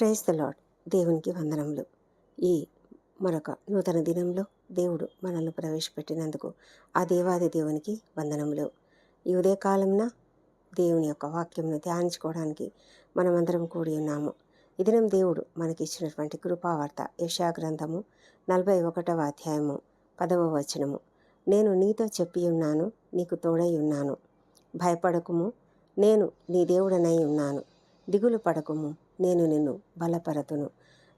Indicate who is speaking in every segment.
Speaker 1: Praise the lord దేవునికి వందనములు. ఈ మరొక నూతన దినంలో దేవుడు మనల్ని ప్రవేశపెట్టినందుకు ఆ దేవాది దేవునికి వందనములు. ఈ ఉదయకాలంన దేవుని యొక్క వాక్యంను ధ్యానించుకోవడానికి మనమందరం కూడి ఉన్నాము. ఈ దినం దేవుడు మనకి ఇచ్చినటువంటి కృపావార్త యశాగ్రంథము నలభై ఒకటవ అధ్యాయము పదవ వచనము. నేను నీతో చెప్పి ఉన్నాను నీకు తోడై ఉన్నాను. భయపడకుము నేను నీ దేవుడనై ఉన్నాను. దిగులు పడకుము నేను నిన్ను బలపరతును.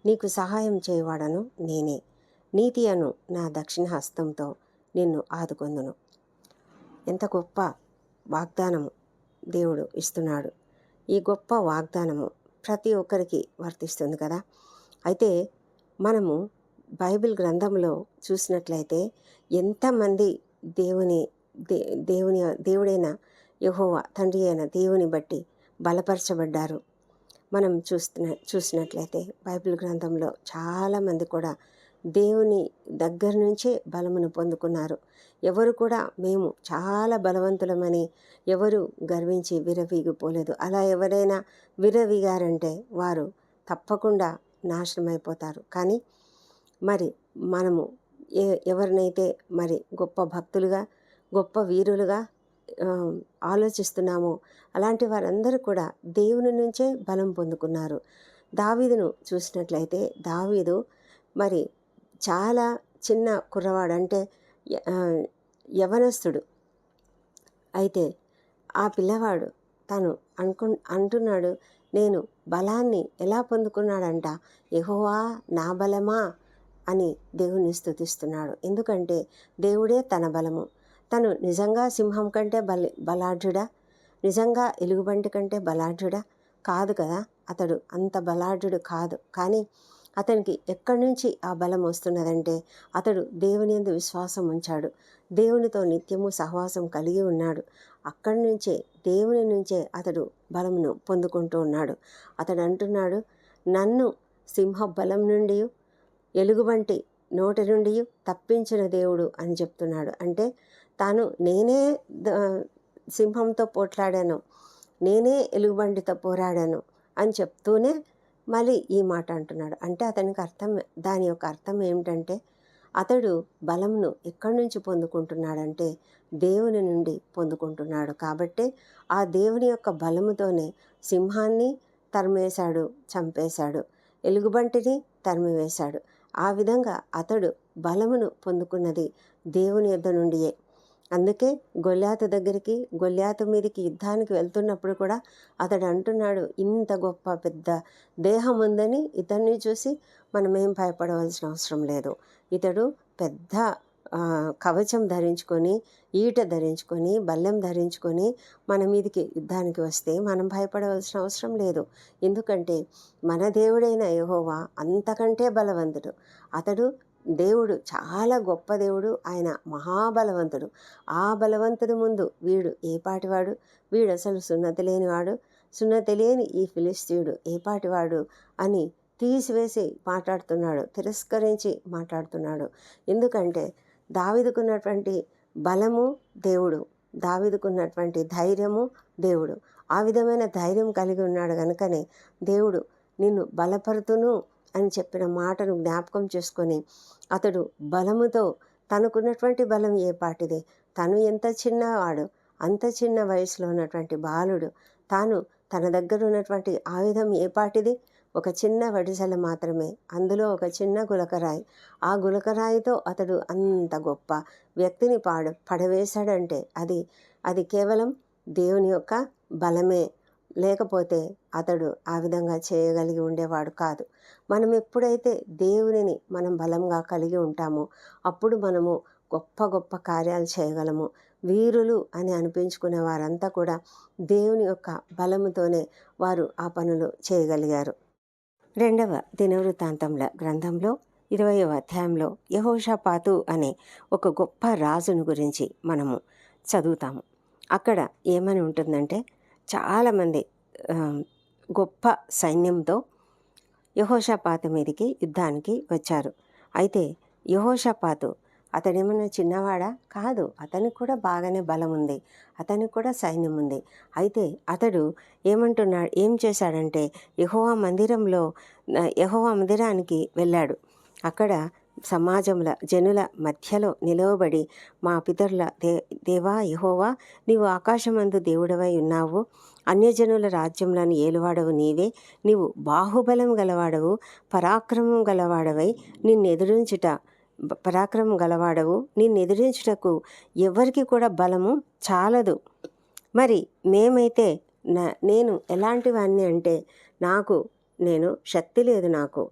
Speaker 1: నీకు సహాయం చేయవాడను నేనే. నీతి అను నా దక్షిణ హస్తంతో నిన్ను ఆదుకొందును. ఎంత గొప్ప వాగ్దానము దేవుడు ఇస్తున్నాడు. ఈ గొప్ప వాగ్దానము ప్రతి ఒక్కరికి వర్తిస్తుంది కదా. అయితే మనము బైబిల్ గ్రంథంలో చూసినట్లయితే ఎంతమంది దేవుని దే దేవుని దేవుడైన యహోవా తండ్రి అయిన దేవుని బట్టి బలపరచబడ్డారు. మనం చూస్తున్న చూసినట్లయితే బైబిల్ గ్రంథంలో చాలామంది కూడా దేవుని దగ్గర నుంచే బలమును పొందుకున్నారు. ఎవరు కూడా మేము చాలా బలవంతులమని ఎవరు గర్వించి విరవీగిపోలేదు అలా ఎవరైనా విరవీగారంటే వారు తప్పకుండా నాశనమైపోతారు. కానీ మరి మనము ఎవరినైతే మరి గొప్ప భక్తులుగా గొప్ప వీరులుగా ఆలోచిస్తున్నామో. అలాంటి వారందరూ కూడా దేవుని నుంచే బలం పొందుకున్నారు. దావీదును చూసినట్లయితే దావీదు మరి చాలా చిన్న కుర్రవాడు అంటే యవనస్తుడు. అయితే ఆ పిల్లవాడు తను అనుకు అంటున్నాడు నేను బలాన్ని ఎలా పొందుకున్నాడంట? యహోవా నా బలమా? అని దేవుని స్థుతిస్తున్నాడు ఎందుకంటే దేవుడే తన బలము. తను నిజంగా సింహం కంటే బలి బలాఢ్యుడా? నిజంగా ఎలుగుబంటి కంటే బలాఢ్యుడా? కాదు కదా అతడు అంత బలాఢ్యుడు కాదు. కానీ అతనికి ఎక్కడి నుంచి ఆ బలం వస్తున్నదంటే అతడు దేవుని ఎందు విశ్వాసం ఉంచాడు. దేవునితో నిత్యము సహవాసం కలిగి ఉన్నాడు. అక్కడి నుంచే దేవుని నుంచే అతడు బలమును పొందుకుంటూ ఉన్నాడు. అతడు అంటున్నాడు నన్ను సింహ బలం నుండి ఎలుగుబంటి నోటి నుండి తప్పించిన దేవుడు అని చెప్తున్నాడు. అంటే తాను నేనే సింహంతో పోట్లాడాను. నేనే ఎలుగుబంటితో పోరాడాను అని చెప్తూనే మళ్ళీ ఈ మాట అంటున్నాడు. అంటే అతనికి అర్థం దాని యొక్క అర్థం ఏమిటంటే అతడు బలంను ఎక్కడి నుంచి పొందుకుంటున్నాడంటే దేవుని నుండి పొందుకుంటున్నాడు. కాబట్టి ఆ దేవుని యొక్క బలముతోనే సింహాన్ని తరిమేశాడు చంపేశాడు. ఎలుగుబంటిని తరిమివేశాడు. ఆ విధంగా అతడు బలమును పొందుకున్నది దేవుని యొద్ద నుండియే. అందుకే గొల్లాత దగ్గరికి గొల్లాత మీదకి యుద్ధానికి వెళ్తున్నప్పుడు కూడా అతడు అంటున్నాడు ఇంత గొప్ప పెద్ద దేహం ఉందని ఇతన్ని చూసి మనం ఏం భయపడవలసిన అవసరం లేదు. ఇతడు పెద్ద కవచం ధరించుకొని ఈట ధరించుకొని బల్లెం ధరించుకొని మన మీదకి యుద్ధానికి వస్తే మనం భయపడవలసిన అవసరం లేదు. ఎందుకంటే మన దేవుడైన యహోవా అంతకంటే బలవంతుడు. అతడు దేవుడు చాలా గొప్ప దేవుడు. ఆయన మహాబలవంతుడు. ఆ బలవంతుడు ముందు వీడు ఏ పాటివాడు? వీడు అసలు సున్నతి లేనివాడు? సున్నతి లేని ఈ ఫిలిస్తీయుడు ఏ పాటివాడు? అని తీసివేసి మాట్లాడుతున్నాడు. తిరస్కరించి మాట్లాడుతున్నాడు. ఎందుకంటే దావిదుకున్నటువంటి బలము దేవుడు. దావిదుకున్నటువంటి ధైర్యము దేవుడు. ఆ విధమైన ధైర్యం కలిగి ఉన్నాడు కనుకనే దేవుడు నిన్ను బలపరుతును అని చెప్పిన మాటను జ్ఞాపకం చేసుకొని అతడు బలముతో తనకున్నటువంటి బలం ఏ పాటిది? తను ఎంత చిన్నవాడు అంత చిన్న వయసులో ఉన్నటువంటి బాలుడు తాను తన దగ్గర ఉన్నటువంటి ఆయుధం ఏ పాటిది? ఒక చిన్న వడిసెల మాత్రమే. అందులో ఒక చిన్న గులకరాయి. ఆ గులకరాయితో అతడు అంత గొప్ప వ్యక్తిని పాడు పడవేశాడంటే అది అది కేవలం దేవుని యొక్క బలమే. లేకపోతే అతడు ఆ విధంగా చేయగలిగి ఉండేవాడు కాదు. మనం ఎప్పుడైతే దేవునిని మనం బలంగా కలిగి ఉంటామో అప్పుడు మనము గొప్ప గొప్ప కార్యాలు చేయగలము. వీరులు అని అనిపించుకునే వారంతా కూడా దేవుని యొక్క బలముతోనే వారు ఆ పనులు చేయగలిగారు. రెండవ దినవృత్తాంతంల గ్రంథంలో ఇరవయవ అధ్యాయంలో యహోషాపాతు అనే ఒక గొప్ప రాజును గురించి మనము చదువుతాము. అక్కడ ఏమని ఉంటుందంటే చాలామంది గొప్ప సైన్యంతో యహోషపాతు మీదకి యుద్ధానికి వచ్చారు. అయితే యహోషపాతు అతడేమన్నా చిన్నవాడా? కాదు. అతనికి కూడా బాగానే బలం ఉంది. అతనికి కూడా సైన్యం ఉంది. అయితే అతడు ఏమంటున్నాడు? ఏం చేశాడంటే యహోవా మందిరంలో యహోవా మందిరానికి వెళ్ళాడు. అక్కడ సమాజంలో జనుల మధ్యలో నిలవబడి మా పితరుల దే దేవా యహోవా నీవు ఆకాశమందు దేవుడవై ఉన్నావు. అన్యజనుల రాజ్యంలోని ఏలువాడవు నీవే. నీవు బాహుబలం గలవాడవు పరాక్రమం గలవాడవై నిన్నెదురించుట పరాక్రమం గలవాడవు. నిన్నెదిరించుటకు ఎవరికి కూడా బలము చాలదు. మరి మేమైతే నా నేను ఎలాంటివన్నీ అంటే నాకు నేను శక్తి లేదు నాకు.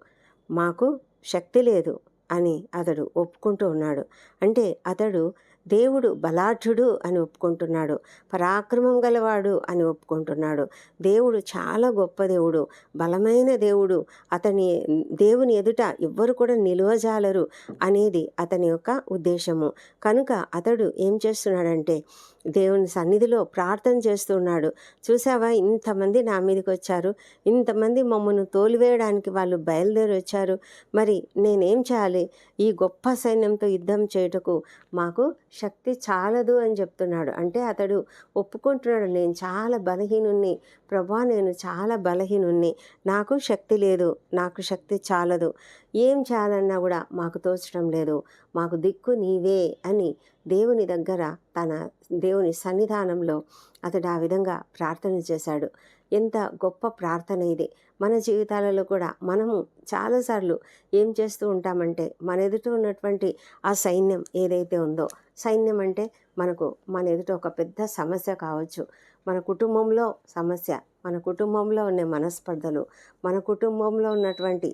Speaker 1: మాకు శక్తి లేదు. అని అతడు ఒప్పుకుంటూ ఉన్నాడు. అంటే అతడు దేవుడు బలాఢ్యుడు అని ఒప్పుకుంటున్నాడు. పరాక్రమం గలవాడు అని ఒప్పుకుంటున్నాడు. దేవుడు చాలా గొప్ప దేవుడు బలమైన దేవుడు. అతని దేవుని ఎదుట ఎవ్వరు కూడా నిలువజాలరు అనేది అతని యొక్క ఉద్దేశము. కనుక అతడు ఏం చేస్తున్నాడంటే దేవుని సన్నిధిలో ప్రార్థన చేస్తున్నాడు. చూసావా? ఇంతమంది నా మీదకి వచ్చారు ఇంతమంది మమ్మల్ని తోలివేయడానికి వాళ్ళు బయలుదేరి వచ్చారు. మరి నేనేం చేయాలి? ఈ గొప్ప సైన్యంతో యుద్ధం చేయుటకు మాకు శక్తి చాలదు అని చెప్తున్నాడు. అంటే అతడు ఒప్పుకుంటున్నాడు. నేను చాలా బలహీనుణ్ణి. ప్రభా నేను చాలా బలహీనుణ్ణి. నాకు శక్తి లేదు. నాకు శక్తి చాలదు. ఏం చేయాలన్నా కూడా మాకు తోచడం లేదు. మాకు దిక్కు నీవే అని దేవుని దగ్గర తన దేవుని సన్నిధానంలో అతడు ఆ విధంగా ప్రార్థన చేశాడు. ఎంత గొప్ప ప్రార్థన ఇది. మన జీవితాలలో కూడా మనము చాలాసార్లు ఏం చేస్తూ ఉంటామంటే మన ఎదుట ఉన్నటువంటి ఆ సైన్యం ఏదైతే ఉందో సైన్యం అంటే మనకు మన ఎదుట ఒక పెద్ద సమస్య కావచ్చు. మన కుటుంబంలో సమస్య మన కుటుంబంలో ఉన్న మనస్పర్ధలు మన కుటుంబంలో ఉన్నటువంటి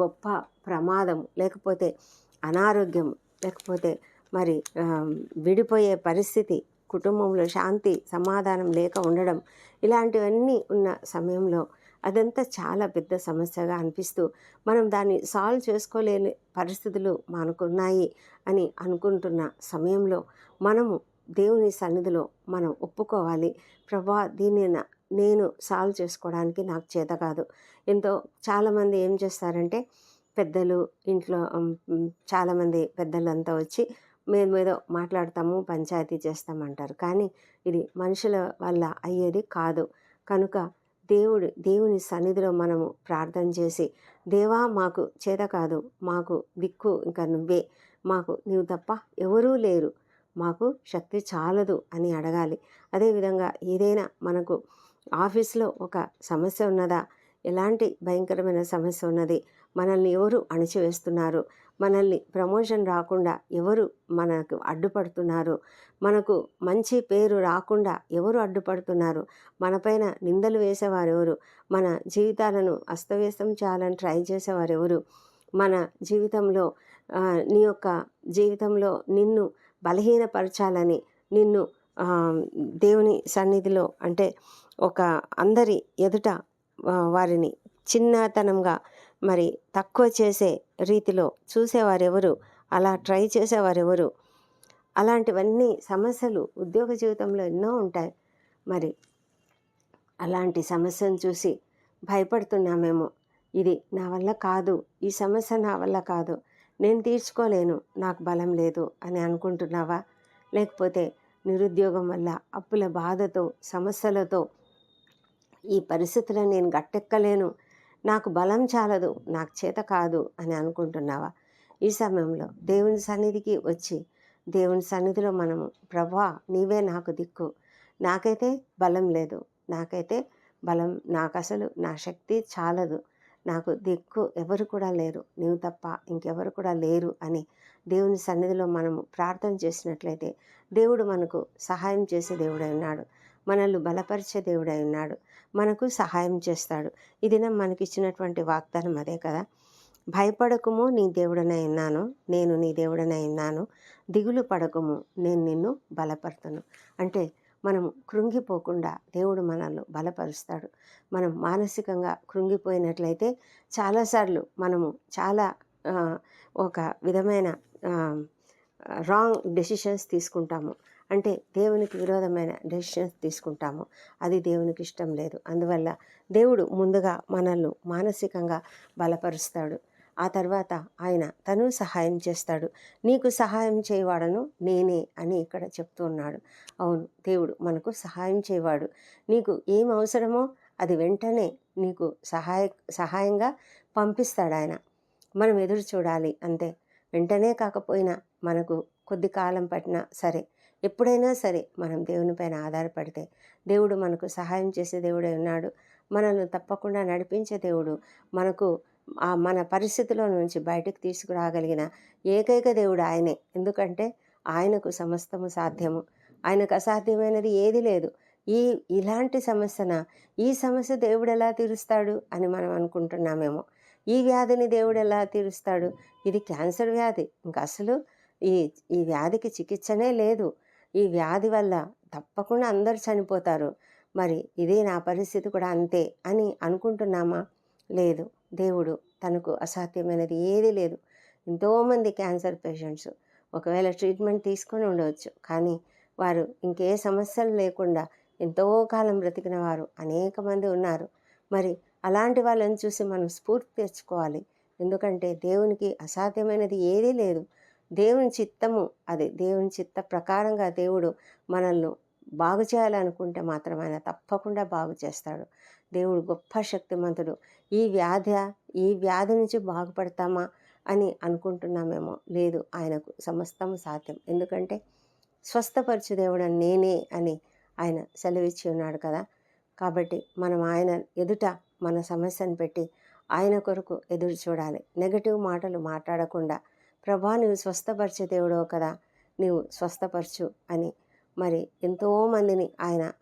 Speaker 1: గొప్ప ప్రమాదం లేకపోతే అనారోగ్యం. లేకపోతే మరి విడిపోయే పరిస్థితి కుటుంబంలో శాంతి సమాధానం లేక ఉండడం ఇలాంటివన్నీ ఉన్న సమయంలో అదంతా చాలా పెద్ద సమస్యగా అనిపిస్తూ మనం దాన్ని సాల్వ్ చేసుకోలేని పరిస్థితులు మనకున్నాయి అని అనుకుంటున్న సమయంలో మనము దేవుని సన్నిధిలో మనం ఒప్పుకోవాలి. ప్రభా దీన్ని నేను సాల్వ్ చేసుకోవడానికి నాకు చేత కాదు. ఎంతో చాలామంది ఏం చేస్తారంటే పెద్దలు ఇంట్లో చాలామంది పెద్దలంతా వచ్చి మేము ఏదో మాట్లాడతాము పంచాయతీ చేస్తామంటారు. కానీ ఇది మనుషుల వల్ల అయ్యేది కాదు. కనుక దేవుడు దేవుని సన్నిధిలో మనము ప్రార్థన చేసి దేవా మాకు చేత కాదు మాకు దిక్కు ఇంకా నువ్వే. మాకు నీవు తప్ప ఎవరూ లేరు. మాకు శక్తి చాలదు అని అడగాలి. అదేవిధంగా ఏదైనా మనకు ఆఫీస్లో ఒక సమస్య ఉన్నదా? ఎలాంటి భయంకరమైన సమస్య ఉన్నది? మనల్ని ఎవరు అణచివేస్తున్నారు? మనల్ని ప్రమోషన్ రాకుండా ఎవరు మనకు అడ్డుపడుతున్నారు? మనకు మంచి పేరు రాకుండా ఎవరు అడ్డుపడుతున్నారు? మనపైన నిందలు వేసేవారెవరు? మన జీవితాలను అస్తవ్యస్తం చేయాలని ట్రై చేసేవారు ఎవరు మన జీవితంలో నీ యొక్క జీవితంలో నిన్ను బలహీనపరచాలని నిన్ను దేవుని సన్నిధిలో అంటే ఒక అందరి ఎదుట వారిని చిన్నతనంగా మరి తక్కువ చేసే రీతిలో చూసేవారెవరు అలా ట్రై చేసేవారెవరు? అలాంటివన్నీ సమస్యలు ఉద్యోగ జీవితంలో ఎన్నో ఉంటాయి. మరి అలాంటి సమస్యను చూసి భయపడుతున్నామేమో. ఇది నా వల్ల కాదు ఈ సమస్య నా వల్ల కాదు నేను తీర్చుకోలేను నాకు బలం లేదు అని అనుకుంటున్నావా? లేకపోతే నిరుద్యోగం వల్ల అప్పుల బాధతో సమస్యలతో ఈ పరిస్థితులను నేను గట్టెక్కలేను నాకు బలం చాలదు నాకు చేత కాదు అని అనుకుంటున్నావా? ఈ సమయంలో దేవుని సన్నిధికి వచ్చి దేవుని సన్నిధిలో మనము ప్రభా నీవే నాకు దిక్కు. నాకైతే బలం లేదు. నాకైతే బలం నాకు అసలు నా శక్తి చాలదు. నాకు దిక్కు ఎవరు కూడా లేరు. నీవు తప్ప ఇంకెవరు కూడా లేరు అని దేవుని సన్నిధిలో మనము ప్రార్థన చేసినట్లయితే దేవుడు మనకు సహాయం చేసే దేవుడై ఉన్నాడు. మనల్ని బలపరిచే దేవుడై ఉన్నాడు. మనకు సహాయం చేస్తాడు. ఈ దినం మనకిచ్చినటువంటి వాగ్దానం అదే కదా. భయపడకుము నీ దేవుడనై ఉన్నాను. నేను నీ దేవుడనై ఉన్నాను. దిగులు పడకము నేను నిన్ను బలపడతాను అంటే మనం కృంగిపోకుండా దేవుడు మనల్ని బలపరుస్తాడు. మనం మానసికంగా కృంగిపోయినట్లయితే చాలాసార్లు మనము చాలా ఒక విధమైన రాంగ్ డెసిషన్స్ తీసుకుంటాము. అంటే దేవునికి విరోధమైన డెసిషన్స్ తీసుకుంటాము. అది దేవునికి ఇష్టం లేదు. అందువల్ల దేవుడు ముందుగా మనల్ని మానసికంగా బలపరుస్తాడు. ఆ తర్వాత ఆయన తను సహాయం చేస్తాడు. నీకు సహాయం చేయవాడను నేనే అని ఇక్కడ చెప్తూ ఉన్నాడు. అవును దేవుడు మనకు సహాయం చేయవాడు. నీకు ఏం అవసరమో అది వెంటనే నీకు సహాయ సహాయంగా పంపిస్తాడు ఆయన. మనం ఎదురు చూడాలి అంతే. వెంటనే కాకపోయినా మనకు కొద్ది కాలం పట్టినా సరే ఎప్పుడైనా సరే మనం దేవుని పైన ఆధారపడితే దేవుడు మనకు సహాయం చేసే దేవుడే ఉన్నాడు. మనల్ని తప్పకుండా నడిపించే దేవుడు. మనకు మన పరిస్థితిలో నుంచి బయటకు తీసుకురాగలిగిన ఏకైక దేవుడు ఆయనే. ఎందుకంటే ఆయనకు సమస్తము సాధ్యము. ఆయనకు అసాధ్యమైనది ఏది లేదు. ఈ ఇలాంటి సమస్యన ఈ సమస్య దేవుడు ఎలా తీరుస్తాడు అని మనం అనుకుంటున్నామేమో. ఈ వ్యాధిని దేవుడు ఎలా తీరుస్తాడు? ఇది క్యాన్సర్ వ్యాధి. ఇంకా అసలు ఈ ఈ వ్యాధికి చికిత్సనే లేదు. ఈ వ్యాధి వల్ల తప్పకుండా అందరు చనిపోతారు. మరి ఇదే నా పరిస్థితి కూడా అంతే అని అనుకుంటున్నామా? లేదు. దేవుడు తనకు అసాధ్యమైనది ఏదీ లేదు. ఎంతోమంది క్యాన్సర్ పేషెంట్స్ ఒకవేళ ట్రీట్మెంట్ తీసుకొని ఉండవచ్చు. కానీ వారు ఇంకే సమస్యలు లేకుండా ఎంతో కాలం బ్రతికిన వారు అనేక మంది ఉన్నారు. మరి అలాంటి వాళ్ళని చూసి మనం స్ఫూర్తి తెచ్చుకోవాలి. ఎందుకంటే దేవునికి అసాధ్యమైనది ఏదీ లేదు. దేవుని చిత్తము అది. దేవుని చిత్త ప్రకారంగా దేవుడు మనల్ని బాగు చేయాలనుకుంటే మాత్రం ఆయన తప్పకుండా బాగు చేస్తాడు. దేవుడు గొప్ప శక్తిమంతుడు. ఈ వ్యాధి ఈ వ్యాధి నుంచి బాగుపడతామా అని అనుకుంటున్నామేమో? లేదు ఆయనకు సమస్తం సాధ్యం. ఎందుకంటే స్వస్థపరచు దేవుడు నేనే అని ఆయన సెలవిచ్చి ఉన్నాడు కదా. కాబట్టి మనం ఆయన ఎదుట మన సమస్యను పెట్టి ఆయన కొరకు ఎదురు చూడాలి. నెగటివ్ మాటలు మాట్లాడకుండా ప్రభా నువ్వు స్వస్థపరిచే దేవుడో కదా నీవు స్వస్థపరచు అని మరి ఎంతోమందిని ఆయన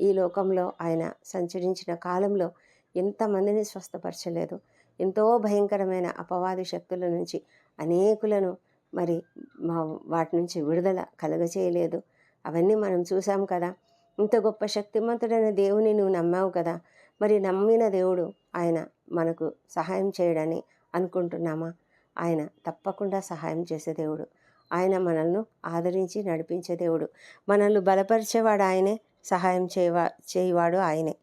Speaker 1: ఈ లోకంలో ఆయన సంచరించిన కాలంలో ఎంతమందిని స్వస్థపరచలేదు. ఎంతో భయంకరమైన అపవాది శక్తుల నుంచి అనేకులను మరి మా వాటి నుంచి విడుదల కలగచేయలేదు అవన్నీ మనం చూసాం కదా. ఇంత గొప్ప శక్తిమంతుడైన దేవుని నువ్వు నమ్మావు కదా. మరి నమ్మిన దేవుడు ఆయన మనకు సహాయం చేయడని అనుకుంటున్నామా? ఆయన తప్పకుండా సహాయం చేసే దేవుడు. ఆయన మనల్ని ఆదరించి నడిపించే దేవుడు. మనల్ని బలపరిచేవాడు ఆయనే. సహాయం చేయవా చేయవాడు ఆయనే.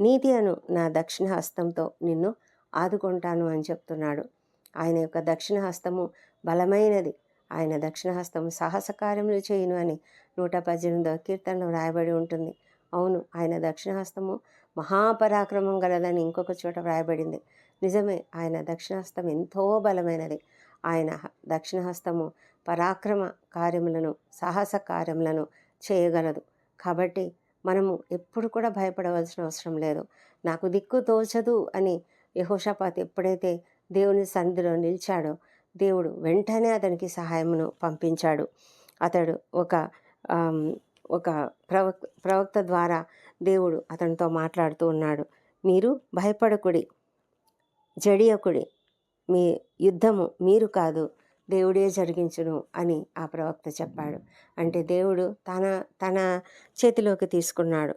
Speaker 1: నీతి అను నా దక్షిణ హస్తంతో నిన్ను ఆదుకుంటాను అని చెప్తున్నాడు. ఆయన యొక్క దక్షిణ హస్తము బలమైనది. ఆయన దక్షిణ హస్తము సాహస కార్యములు చేయను అని నూట పద్దెనిమిదవ కీర్తనలో వ్రాయబడి ఉంటుంది. అవును ఆయన దక్షిణ హస్తము మహాపరాక్రమం గలదని ఇంకొక చోట వ్రాయబడింది. నిజమే ఆయన దక్షిణహస్తం ఎంతో బలమైనది. ఆయన దక్షిణహస్తము పరాక్రమ కార్యములను సాహస కార్యములను చేయగలదు. కాబట్టి మనము ఎప్పుడు కూడా భయపడవలసిన అవసరం లేదు. నాకు దిక్కు తోచదు అని యహోషపాత్ ఎప్పుడైతే దేవుని సన్నిధిలో నిలిచాడో దేవుడు వెంటనే అతనికి సహాయమును పంపించాడు. అతడు ఒక ఒక ప్రవక్ ప్రవక్త ద్వారా దేవుడు అతనితో మాట్లాడుతూ ఉన్నాడు. మీరు భయపడకుడి జడియకుడి మీ యుద్ధము మీరు కాదు. దేవుడే జరిగించును అని ఆ ప్రవక్త చెప్పాడు. అంటే దేవుడు తన తన చేతిలోకి తీసుకున్నాడు.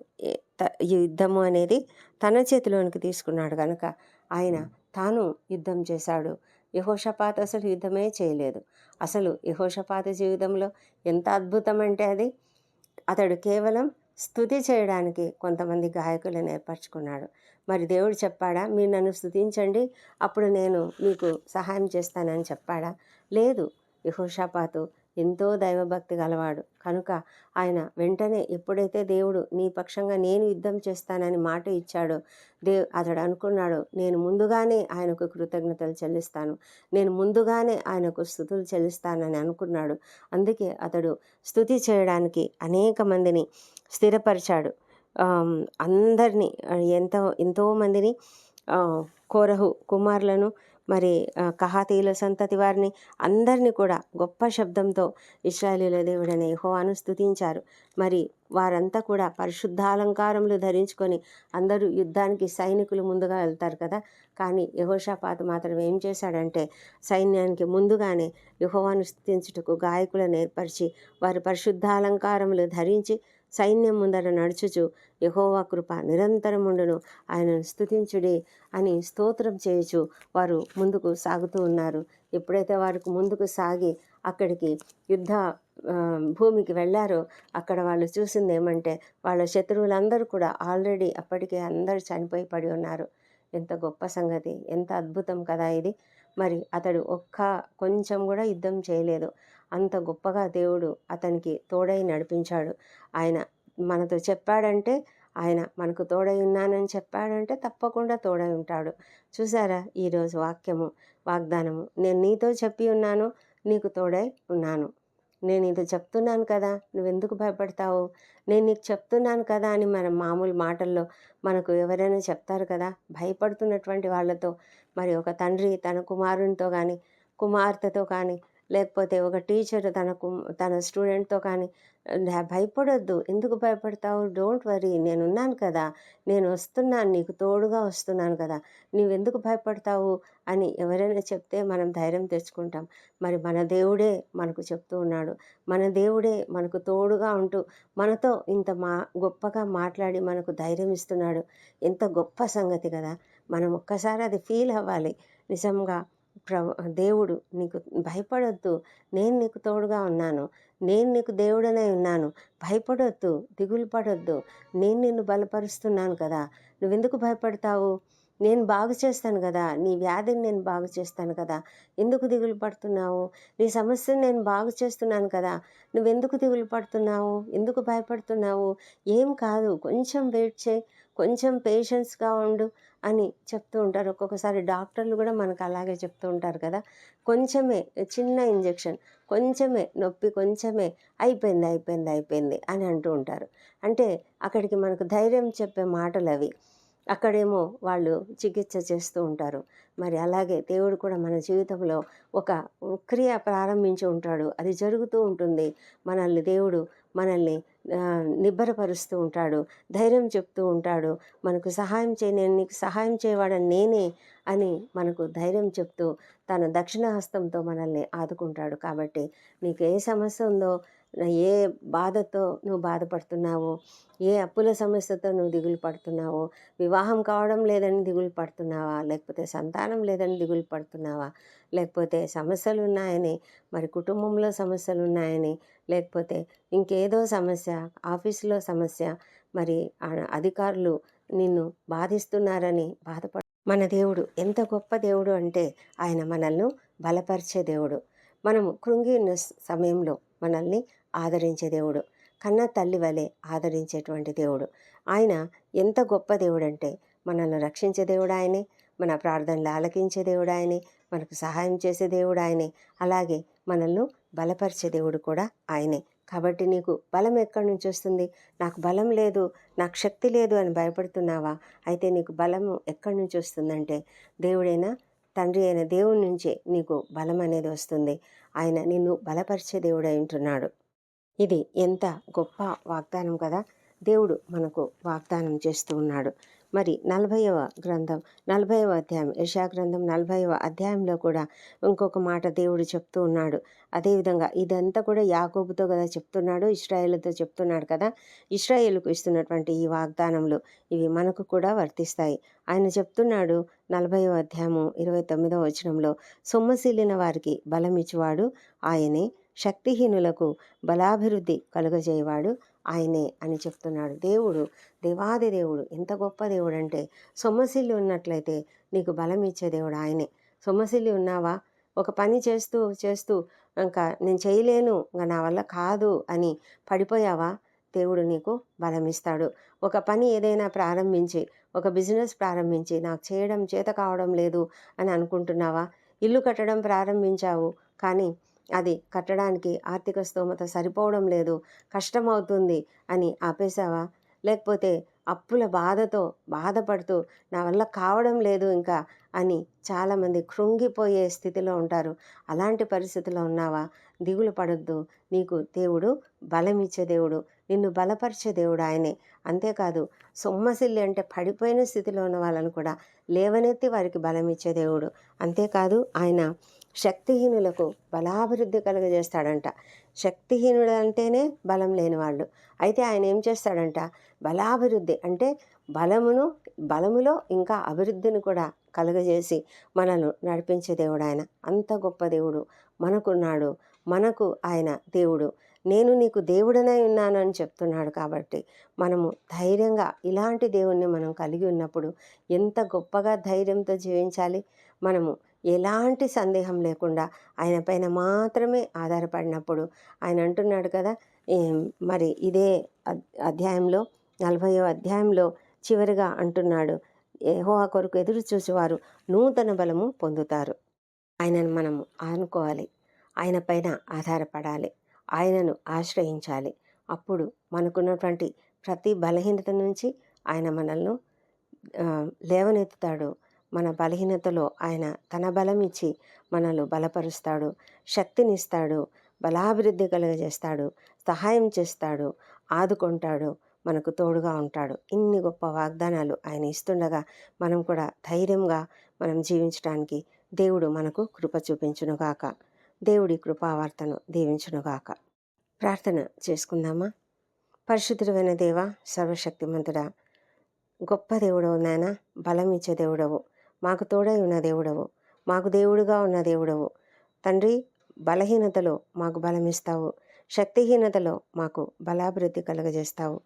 Speaker 1: యుద్ధము అనేది తన చేతిలోనికి తీసుకున్నాడు కనుక ఆయన తాను యుద్ధం చేశాడు. యహోషపాత అసలు యుద్ధమే చేయలేదు. అసలు యహోషపాత జీవితంలో ఎంత అద్భుతం అంటే అది? అతడు కేవలం స్థుతి చేయడానికి కొంతమంది గాయకులను ఏర్పరచుకున్నాడు. మరి దేవుడు చెప్పాడా? మీరు నన్ను స్థుతించండి అప్పుడు నేను మీకు సహాయం చేస్తానని చెప్పాడా? లేదు యహోషాపాతు ఎంతో దైవభక్తి గలవాడు. కనుక ఆయన వెంటనే ఎప్పుడైతే దేవుడు నీ పక్షంగా నేను యుద్ధం చేస్తానని మాట ఇచ్చాడో దేవ్ అతడు అనుకున్నాడు నేను ముందుగానే ఆయనకు కృతజ్ఞతలు చెల్లిస్తాను. నేను ముందుగానే ఆయనకు స్థుతులు చెల్లిస్తానని అనుకున్నాడు. అందుకే అతడు స్థుతి చేయడానికి అనేక మందిని స్థిరపరిచాడు. అందరినీ ఎంతో ఎంతోమందిని కోరహు కుమారులను మరి కహాతీయుల సంతతి వారిని అందరినీ కూడా గొప్ప శబ్దంతో ఇస్రాయలీల దేవుడైన హోవాను స్థుతించారు మరి వారంతా కూడా పరిశుద్ధాలంకారములు ధరించుకొని అందరూ యుద్ధానికి సైనికులు ముందుగా వెళ్తారు కదా. కానీ యహోషాపాత మాత్రం ఏం చేశాడంటే సైన్యానికి ముందుగానే యహోవాను స్థుతించుటకు గాయకులను ఏర్పరిచి వారి పరిశుద్ధాలంకారములు ధరించి సైన్యం ముందర నడుచుచు యహోవా కృప నిరంతరముండును ఆయనను స్థుతించుడి అని స్తోత్రం చేయుచు వారు ముందుకు సాగుతూ ఉన్నారు. ఎప్పుడైతే వారికి ముందుకు సాగి అక్కడికి యుద్ధ భూమికి వెళ్ళారో అక్కడ వాళ్ళు చూసింది ఏమంటే వాళ్ళ శత్రువులందరూ కూడా ఆల్రెడీ అప్పటికే అందరూ చనిపోయి పడి ఉన్నారు. ఎంత గొప్ప సంగతి ఎంత అద్భుతం కదా ఇది. మరి అతడు ఒక్క కొంచెం కూడా యుద్ధం చేయలేదు. అంత గొప్పగా దేవుడు అతనికి తోడై నడిపించాడు. ఆయన మనతో చెప్పాడంటే ఆయన మనకు తోడై ఉన్నానని చెప్పాడంటే తప్పకుండా తోడై ఉంటాడు. చూసారా ఈరోజు వాక్యము వాగ్దానము? నేను నీతో చెప్పి ఉన్నాను నీకు తోడై ఉన్నాను. నేను ఇది చెప్తున్నాను కదా నువ్వెందుకు భయపడతావు? నేను నీకు చెప్తున్నాను కదా అని మన మామూలు మాటల్లో మనకు ఎవరైనా చెప్తారు కదా భయపడుతున్నటువంటి వాళ్ళతో. మరి ఒక తండ్రి తన కుమారునితో కానీ కుమార్తెతో కానీ లేకపోతే ఒక టీచర్ తనకు తన స్టూడెంట్తో కానీ భయపడొద్దు. ఎందుకు భయపడతావు? Don't worry. నేనున్నాను కదా. నేను వస్తున్నాను. నీకు తోడుగా వస్తున్నాను కదా. నీవెందుకు భయపడతావు? అని ఎవరైనా చెప్తే మనం ధైర్యం తెచ్చుకుంటాం. మరి మన దేవుడే మనకు చెప్తూ ఉన్నాడు. మన దేవుడే మనకు తోడుగా ఉంటూ మనతో ఇంత మా గొప్పగా మాట్లాడి మనకు ధైర్యం ఇస్తున్నాడు. ఎంత గొప్ప సంగతి కదా. మనం ఒక్కసారి అది ఫీల్ అవ్వాలి. నిజంగా ప్రభు దేవుడు నీకు భయపడొద్దు. నేను నీకు తోడుగా ఉన్నాను. నేను నీకు దేవుడనే ఉన్నాను. భయపడొద్దు. దిగులు పడొద్దు నేను నిన్ను బలపరుస్తున్నాను కదా. నువ్వెందుకు భయపడతావు? నేను బాగు చేస్తాను కదా నీ వ్యాధిని నేను బాగు చేస్తాను కదా ఎందుకు దిగులు పడుతున్నావు? నీ సమస్యను నేను బాగు చేస్తున్నాను కదా నువ్వెందుకు దిగులు పడుతున్నావు? ఎందుకు భయపడుతున్నావు? ఏం కాదు కొంచెం వెయిట్ చేయి కొంచెం పేషెన్స్గా ఉండు అని చెప్తూ ఉంటారు. ఒక్కొక్కసారి డాక్టర్లు కూడా మనకు అలాగే చెప్తూ ఉంటారు కదా కొంచెమే చిన్న ఇంజెక్షన్ కొంచెమే నొప్పి కొంచెమే అయిపోయింది అయిపోయింది అయిపోయింది అని అంటూ ఉంటారు. అంటే అక్కడికి మనకు ధైర్యం చెప్పే మాటలు అవి. అక్కడేమో వాళ్ళు చికిత్స చేస్తూ ఉంటారు. మరి అలాగే దేవుడు కూడా మన జీవితంలో ఒక క్రియ ప్రారంభించి ఉంటాడు. అది జరుగుతూ ఉంటుంది. మనల్ని దేవుడు మనల్ని నిబ్బరపరుస్తూ ఉంటాడు. ధైర్యం చెప్తూ ఉంటాడు. మనకు సహాయం చే నేను నీకు సహాయం చేయవాడని నేనే అని మనకు ధైర్యం చెప్తూ తన దక్షిణ హస్తంతో మనల్ని ఆదుకుంటాడు. కాబట్టి నీకు ఏ సమస్య ఉందో ఏ బాధతో నువ్వు బాధపడుతున్నావో ఏ అప్పుల సమస్యతో నువ్వు దిగులు పడుతున్నావో వివాహం కావడం లేదని దిగులు పడుతున్నావా లేకపోతే సంతానం లేదని దిగులు పడుతున్నావా లేకపోతే సమస్యలు ఉన్నాయని మరి కుటుంబంలో సమస్యలు ఉన్నాయని లేకపోతే ఇంకేదో సమస్య ఆఫీసులో సమస్య మరి ఆ అధికారులు నిన్ను బాధిస్తున్నారని బాధపడ మన దేవుడు ఎంత గొప్ప దేవుడు అంటే ఆయన మనల్ని బలపరిచే దేవుడు. మనము కృంగి సమయంలో మనల్ని ఆదరించే దేవుడు. కన్న తల్లి వలె ఆదరించేటువంటి దేవుడు. ఆయన ఎంత గొప్ప దేవుడంటే మనల్ని రక్షించే దేవుడు ఆయనే మన ప్రార్థనలు ఆలకించే దేవుడు ఆయనే మనకు సహాయం చేసే దేవుడు ఆయనే అలాగే మనల్ని బలపరిచే దేవుడు కూడా ఆయనే. కాబట్టి నీకు బలం ఎక్కడి నుంచి వస్తుంది? నాకు బలం లేదు నాకు శక్తి లేదు అని భయపడుతున్నావా? అయితే నీకు బలం ఎక్కడి నుంచి వస్తుందంటే దేవుడైన తండ్రి అయిన దేవుడి నుంచే నీకు బలం అనేది వస్తుంది. ఆయన నిన్ను బలపరిచే దేవుడై ఉంటున్నాడు. ఇది ఎంత గొప్ప వాగ్దానం కదా! దేవుడు మనకు వాగ్దానం చేస్తూ ఉన్నాడు. మరి నలభైవ గ్రంథం నలభైవ అధ్యాయం యశా గ్రంథం నలభైవ అధ్యాయంలో కూడా ఇంకొక మాట దేవుడు చెప్తూ ఉన్నాడు. అదేవిధంగా ఇదంతా కూడా యాకోబుతో కదా చెప్తున్నాడు ఇస్రాయేల్తో చెప్తున్నాడు కదా. ఇస్రాయేల్కు ఇస్తున్నటువంటి ఈ వాగ్దానములు ఇవి మనకు కూడా వర్తిస్తాయి. ఆయన చెప్తున్నాడు నలభైవ అధ్యాయము ఇరవై తొమ్మిదవ వచనంలో సొమ్మశీలిన వారికి బలమిచ్చువాడు ఆయనే శక్తిహీనులకు బలాభివృద్ధి కలుగజేయవాడు. ఆయనే అని చెప్తున్నాడు. దేవుడు దేవాది దేవుడు ఎంత గొప్ప దేవుడు అంటే సొమ్మసిల్లి ఉన్నట్లయితే నీకు బలం ఇచ్చే దేవుడు ఆయనే. సొమ్మసిల్లి ఉన్నావా? ఒక పని చేస్తూ చేస్తూ ఇంకా నేను చేయలేను ఇంకా నా వల్ల కాదు అని పడిపోయావా? దేవుడు నీకు బలం ఇస్తాడు. ఒక పని ఏదైనా ప్రారంభించి ఒక బిజినెస్ ప్రారంభించి నాకు చేయడం చేత కావడం లేదు అని అనుకుంటున్నావా? ఇల్లు కట్టడం ప్రారంభించావు కానీ అది కట్టడానికి ఆర్థిక స్తోమత సరిపోవడం లేదు కష్టమవుతుంది అని ఆపేసావా లేకపోతే అప్పుల బాధతో బాధపడుతూ నా వల్ల కావడం లేదు ఇంకా అని చాలామంది కృంగిపోయే స్థితిలో ఉంటారు. అలాంటి పరిస్థితిలో ఉన్నావా? దిగులు పడొద్దు. నీకు దేవుడు బలం ఇచ్చే దేవుడు నిన్ను బలపరిచే దేవుడు ఆయనే. అంతేకాదు సొమ్మసిల్లి అంటే పడిపోయిన స్థితిలో ఉన్న వాళ్ళని కూడా లేవనెత్తి వారికి బలం ఇచ్చే దేవుడు. అంతేకాదు ఆయన శక్తిహీనులకు బలాభివృద్ధి కలుగజేస్తాడంట. శక్తిహీనుడు అంటేనే బలం లేని వాళ్ళు అయితే ఆయన ఏం చేస్తాడంట? బలాభివృద్ధి అంటే బలమును బలములో ఇంకా అభివృద్ధిని కూడా కలుగజేసి మనల్ని నడిపించే దేవుడు ఆయన. అంత గొప్ప దేవుడు మనకున్నాడు. మనకు ఆయన దేవుడు. నేను నీకు దేవుడనై ఉన్నాను అని చెప్తున్నాడు కాబట్టి మనము ధైర్యంగా ఇలాంటి దేవుణ్ణి మనం కలిగి ఉన్నప్పుడు ఎంత గొప్పగా ధైర్యంతో జీవించాలి? మనము ఎలాంటి సందేహం లేకుండా ఆయన పైన మాత్రమే ఆధారపడినప్పుడు ఆయన అంటున్నాడు కదా మరి ఇదే అధ్యాయంలో నలభయో అధ్యాయంలో చివరిగా అంటున్నాడు యెహోవా కొరకు ఎదురు చూసేవారు నూతన బలము పొందుతారు. ఆయనను మనము అనుకోవాలి ఆయన పైన ఆధారపడాలి ఆయనను ఆశ్రయించాలి. అప్పుడు మనకున్నటువంటి ప్రతి బలహీనత నుంచి ఆయన మనల్ని లేవనెత్తుతాడు. మన బలహీనతలో ఆయన తన బలం ఇచ్చి మనల్ని బలపరుస్తాడు శక్తినిస్తాడు బలాభివృద్ధి కలుగజేస్తాడు సహాయం చేస్తాడు ఆదుకుంటాడు మనకు తోడుగా ఉంటాడు. ఇన్ని గొప్ప వాగ్దానాలు ఆయన ఇస్తుండగా మనం కూడా ధైర్యంగా మనం జీవించడానికి దేవుడు మనకు కృప చూపించునుగాక దేవుడి కృపావార్తను దీవించునుగాక ప్రార్థన చేసుకుందామా? పరిశుద్ధుడైన దేవ సర్వశక్తిమంతుడా గొప్ప దేవుడవు నాయన బలం ఇచ్చే దేవుడవు. మాకు తోడై ఉన్న దేవుడవు. మాకు దేవుడుగా ఉన్న దేవుడవు. తండ్రి బలహీనతలో మాకు బలమిస్తావు. శక్తిహీనతలో మాకు బలాభివృద్ధి కలుగజేస్తావు.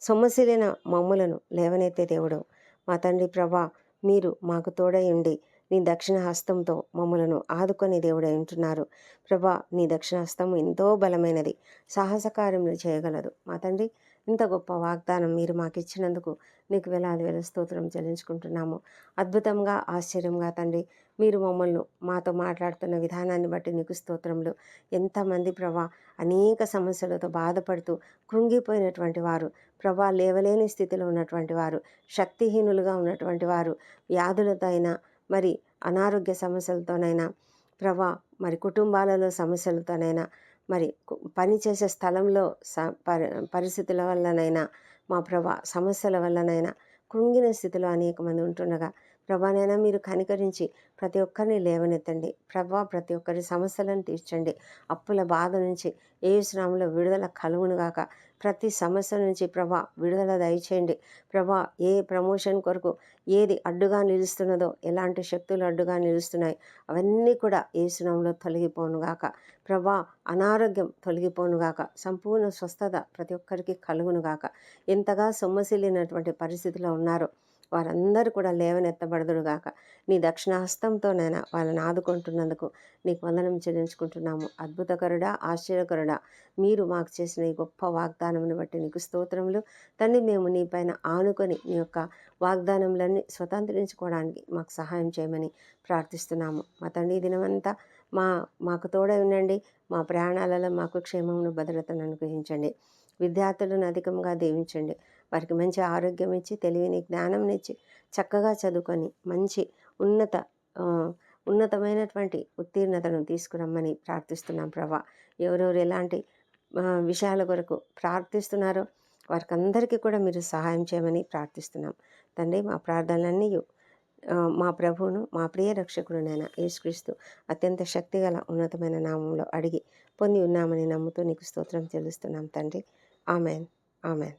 Speaker 1: సొమ్మసిలిన మమ్ములను లేవనెత్తే దేవుడు మా తండ్రి ప్రభా మీరు మాకు తోడై ఉండి నీ దక్షిణ హస్తంతో మమ్మలను ఆదుకొని దేవుడై ఉంటున్నారు. ప్రభా నీ దక్షిణ హస్తం ఎంతో బలమైనది. సాహసకార్యములు చేయగలదు. మా తండ్రి ఇంత గొప్ప వాగ్దానం మీరు మాకు ఇచ్చినందుకు నీకు వేలాది వేల స్తోత్రం చెల్లించుకుంటున్నాము. అద్భుతంగా ఆశ్చర్యంగా తండ్రి మీరు మమ్మల్ని మాతో మాట్లాడుతున్న విధానాన్ని బట్టి నీకు స్తోత్రములు. ఎంతమంది ప్రభా అనేక సమస్యలతో బాధపడుతూ కృంగిపోయినటువంటి వారు ప్రభా లేవలేని స్థితిలో ఉన్నటువంటి వారు శక్తిహీనులుగా ఉన్నటువంటి వారు వ్యాధులతో అయినా మరి అనారోగ్య సమస్యలతోనైనా ప్రభా మరి కుటుంబాలలో సమస్యలతోనైనా మరి పని పనిచేసే స్థలంలో స పరి పరిస్థితుల వల్లనైనా మా ప్రభా సమస్యల వల్లనైనా కృంగిన స్థితిలో అనేక మంది ఉంటుండగా ప్రభానైనా మీరు కనికరించి ప్రతి ఒక్కరిని లేవనెత్తండి. ప్రభా ప్రతి ఒక్కరి సమస్యలను తీర్చండి. అప్పుల బాధ నుంచి ఏ శ్రామంలో విడుదల కలుగునుగాక ప్రతి సమస్య నుంచి ప్రభా విడుదల దయచేయండి. ప్రభా ఏ ప్రమోషన్ కొరకు ఏది అడ్డుగా నిలుస్తున్నదో ఎలాంటి శక్తులు అడ్డుగా నిలుస్తున్నాయి అవన్నీ కూడా ఏ శ్రామంలో తొలగిపోనుగాక ప్రభా అనారోగ్యం తొలగిపోనుగాక సంపూర్ణ స్వస్థత ప్రతి ఒక్కరికి కలుగునుగాక ఎంతగా సొమ్మసిల్లినటువంటి పరిస్థితిలో ఉన్నారో. వారందరూ కూడా లేవనెత్తబడదురుగాక నీ దక్షిణహస్తంతోనైనా వాళ్ళని ఆదుకుంటున్నందుకు నీకు వందనం చెల్లించుకుంటున్నాము. అద్భుతకరుడా ఆశ్చర్యకరుడా మీరు మాకు చేసిన ఈ గొప్ప వాగ్దానమును బట్టి నీకు స్తోత్రములు. తండ్రి మేము నీ పైన ఆనుకొని నీ యొక్క వాగ్దానములన్నీ స్వతంత్రించుకోవడానికి మాకు సహాయం చేయమని ప్రార్థిస్తున్నాము. మా తండ్రి దినమంతా మా మాకు తోడై ఉండండి. మా ప్రయాణాలలో మాకు క్షేమమును భద్రతను అనుగ్రహించండి. విద్యార్థులను అధికంగా దీవించండి. వారికి మంచి ఆరోగ్యం ఇచ్చి తెలివిని జ్ఞానం ఇచ్చి చక్కగా చదువుకొని మంచి ఉన్నత ఉన్నతమైనటువంటి ఉత్తీర్ణతను తీసుకురమ్మని ప్రార్థిస్తున్నాం ప్రభా. ఎవరెవరు ఎలాంటి విషయాల కొరకు ప్రార్థిస్తున్నారో వారికి అందరికీ కూడా మీరు సహాయం చేయమని ప్రార్థిస్తున్నాం. తండ్రి మా ప్రార్థనలన్నీ మా ప్రభువును మా ప్రియ రక్షకుడునైన యేసుక్రీస్తు అత్యంత శక్తిగల ఉన్నతమైన నామంలో అడిగి పొంది ఉన్నామని నమ్ముతూ నీకు స్తోత్రం చెల్లిస్తున్నాం తండ్రి. ఆమెన్. ఆమెన్.